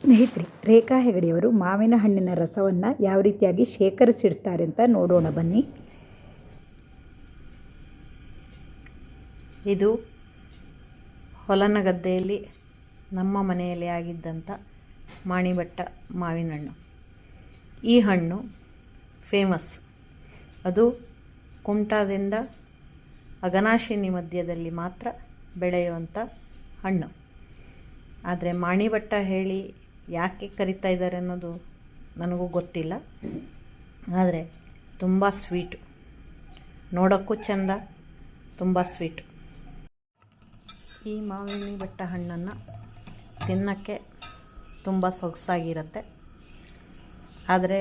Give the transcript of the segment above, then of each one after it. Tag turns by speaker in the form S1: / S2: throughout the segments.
S1: ಸ್ನೇಹಿತರೆ, ರೇಖಾ ಹೆಗಡೆಯವರು ಮಾವಿನ ಹಣ್ಣಿನ ರಸವನ್ನು ಯಾವ ರೀತಿಯಾಗಿ ಶೇಖರಿಸಿಡ್ತಾರೆ ಅಂತ ನೋಡೋಣ ಬನ್ನಿ.
S2: ಇದು ಹೊಲನ ಗದ್ದೆಯಲ್ಲಿ ನಮ್ಮ ಮನೆಯಲ್ಲಿ ಆಗಿದ್ದಂಥ ಮಾಣಿಬಟ್ಟ ಮಾವಿನ ಹಣ್ಣು ಈ ಹಣ್ಣು ಫೇಮಸ್ ಅದು ಕುಮಟಾದಿಂದ ಅಗನಾಶಿನಿ ಮಧ್ಯದಲ್ಲಿ ಮಾತ್ರ ಬೆಳೆಯುವಂಥ ಹಣ್ಣು. ಆದರೆ ಮಾಣಿಬಟ್ಟ ಹೇಳಿ ಯಾಕೆ ಕರಿತಾ ಇದ್ದಾರೆ ಅನ್ನೋದು ನನಗೂ ಗೊತ್ತಿಲ್ಲ. ಆದರೆ ತುಂಬ ಸ್ವೀಟು ನೋಡೋಕ್ಕೂ ಚೆಂದ, ತುಂಬ ಸ್ವೀಟು ಈ ಮಾವಿನ ಬೆಟ್ಟ ಹಣ್ಣನ್ನು ತಿನ್ನೋಕ್ಕೆ ತುಂಬ ಸೊಗಸಾಗಿರುತ್ತೆ. ಆದರೆ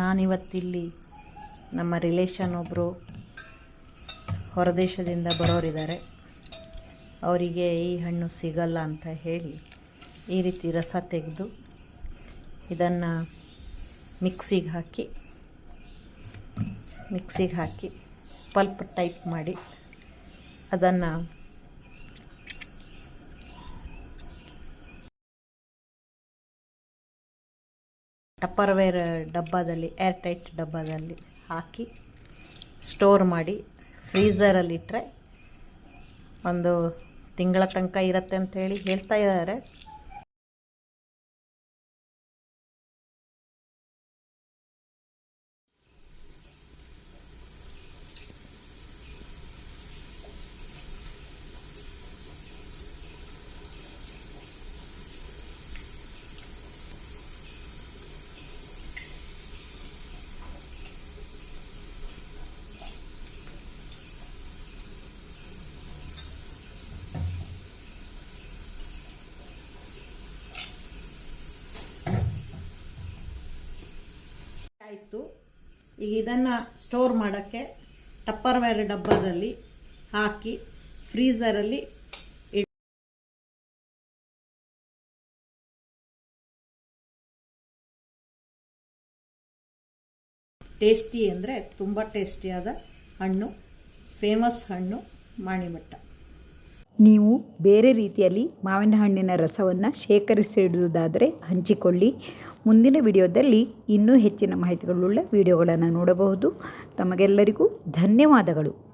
S2: ನಾನಿವತ್ತಿಲ್ಲಿ ನಮ್ಮ ರಿಲೇಷನ್ ಒಬ್ಬರು ಹೊರದೇಶದಿಂದ ಬರೋರಿದ್ದಾರೆ. ಅವರಿಗೆ ಈ ಹಣ್ಣು ಸಿಗಲ್ಲ ಅಂತ ಹೇಳಿ ಈ ರೀತಿ ರಸ ತೆಗೆದು ಇದನ್ನು ಮಿಕ್ಸಿಗೆ ಹಾಕಿ ಮಿಕ್ಸಿಗೆ ಹಾಕಿ ಪಲ್ಪ್ ಟೈಪ್ ಮಾಡಿ ಅದನ್ನು ಟಪ್ಪರ್ವೇರ್ ಡಬ್ಬದಲ್ಲಿ, ಏರ್ ಟೈಟ್ ಡಬ್ಬದಲ್ಲಿ ಹಾಕಿ ಸ್ಟೋರ್ ಮಾಡಿ ಫ್ರೀಝರಲ್ಲಿಟ್ಟರೆ ಒಂದು ತಿಂಗಳ ತನಕ ಇರುತ್ತೆ ಅಂತೇಳಿ ಹೇಳ್ತಾ ಇದ್ದಾರೆ. ಆಯಿತು ಈಗ ಇದನ್ನು ಸ್ಟೋರ್ ಮಾಡೋಕ್ಕೆ ಟಪ್ಪರ್ವೇರ್ ಡಬ್ಬದಲ್ಲಿ ಹಾಕಿ ಫ್ರೀಝರಲ್ಲಿ ಟೇಸ್ಟಿ ಅಂದರೆ ತುಂಬ ಟೇಸ್ಟಿಯಾದ ಹಣ್ಣು ಫೇಮಸ್ ಹಣ್ಣು, ಮಾಣಿಮಟ್ಟ.
S1: ನೀವು ಬೇರೆ ರೀತಿಯಲ್ಲಿ ಮಾವಿನ ಹಣ್ಣಿನ ರಸವನ್ನು ಶೇಖರಿಸಿಡುವುದಾದರೆ ಹಂಚಿಕೊಳ್ಳಿ. ಮುಂದಿನ ವಿಡಿಯೋದಲ್ಲಿ ಇನ್ನೂ ಹೆಚ್ಚಿನ ಮಾಹಿತಿಗಳುಳ್ಳ ವಿಡಿಯೋಗಳನ್ನು ನೋಡಬಹುದು. ತಮಗೆಲ್ಲರಿಗೂ ಧನ್ಯವಾದಗಳು.